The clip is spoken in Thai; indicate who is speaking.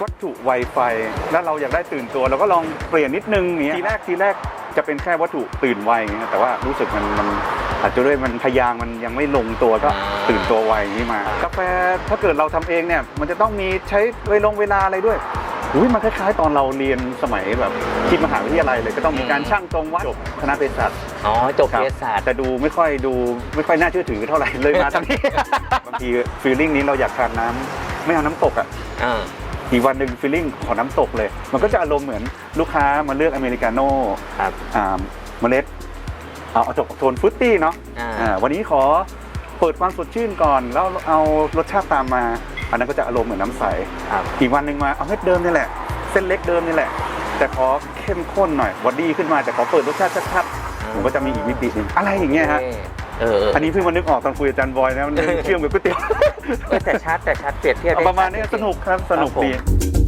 Speaker 1: วัตถุไวไฟ แล้วเราอยากได้ตื่นตัวเราก็ลองเปลี่ยนนิดนึงอย่างเงี้ยทีแรกทีแรกจะเป็นแค่วัตถุตื่นไวอย่างเงี้ยแต่ว่ารู้สึกมันมันอาจจะด้วยมันพยางค์มันยังไม่ลงตัวก็
Speaker 2: อ่า
Speaker 1: ตื่นตัวไวอย่างนี้มากาแฟถ้าเกิดเราทำเองเนี่ยมันจะต้องมีใช้เวลงเวลาอะไรด้วยอุ้ยมันคล้ายๆ ตอนเราเรียนสมัยแบบที่มหาวิทยาลัยเลยก็ต้องมีการช่างตรงวัดจบคณะเภสัช
Speaker 2: อ๋อจบ
Speaker 1: ครับ
Speaker 2: เภสัช
Speaker 1: แต่ดูไม่ค่อยดูไม่ค่อยน่าเชื่อถือเท่าไหร่เลยมาทางนี้บางทีฟีลลิ่งนี้เราอยากทานน้ำไม่เอาน้ำตกอะ
Speaker 2: อ่า
Speaker 1: อีกวันหนึ่งฟีลลิ่งขอน้ำตกเลย มันก็จะอารมณ์เหมือนลูกค้ามาเลือกอเมริกาโน่
Speaker 2: ครับ
Speaker 1: อ่าเมล็ดเอาเอาจบโทนฟรุตตี้เนาะ
Speaker 2: อ่า
Speaker 1: อ่าวันนี้ขอเปิดความสดชื่นก่อน แล้วเอารสชาติตามมา อันนั้นก็จะอารมณ์เหมือนน้ำใส
Speaker 2: ครับ
Speaker 1: อีกวันหนึ่งมาเอาเม็ดเดิมนี่แหละ เส้นเล็กเดิมนี่แหละ แต่ขอเข้มข้นหน่อยบอดี้ขึ้นมาแต่ขอเปิดรสชาติชัดๆผมก็จะมีอีกมิติหนึ่งอะไรอย่างเงี้ยฮะ
Speaker 2: เออเออ
Speaker 1: อันนี้เพิ่งมานึกออกตอนคุยกับอาจารย์บอยนะมันเชื่อมกับก๋วยเตี๋ยว
Speaker 2: เออแต่ชัดแต่ชัดเปรียบเทียบได้
Speaker 1: ประมาณนี้
Speaker 2: ชัด
Speaker 1: สนุกครับสนุก
Speaker 2: ครับผม
Speaker 1: ดี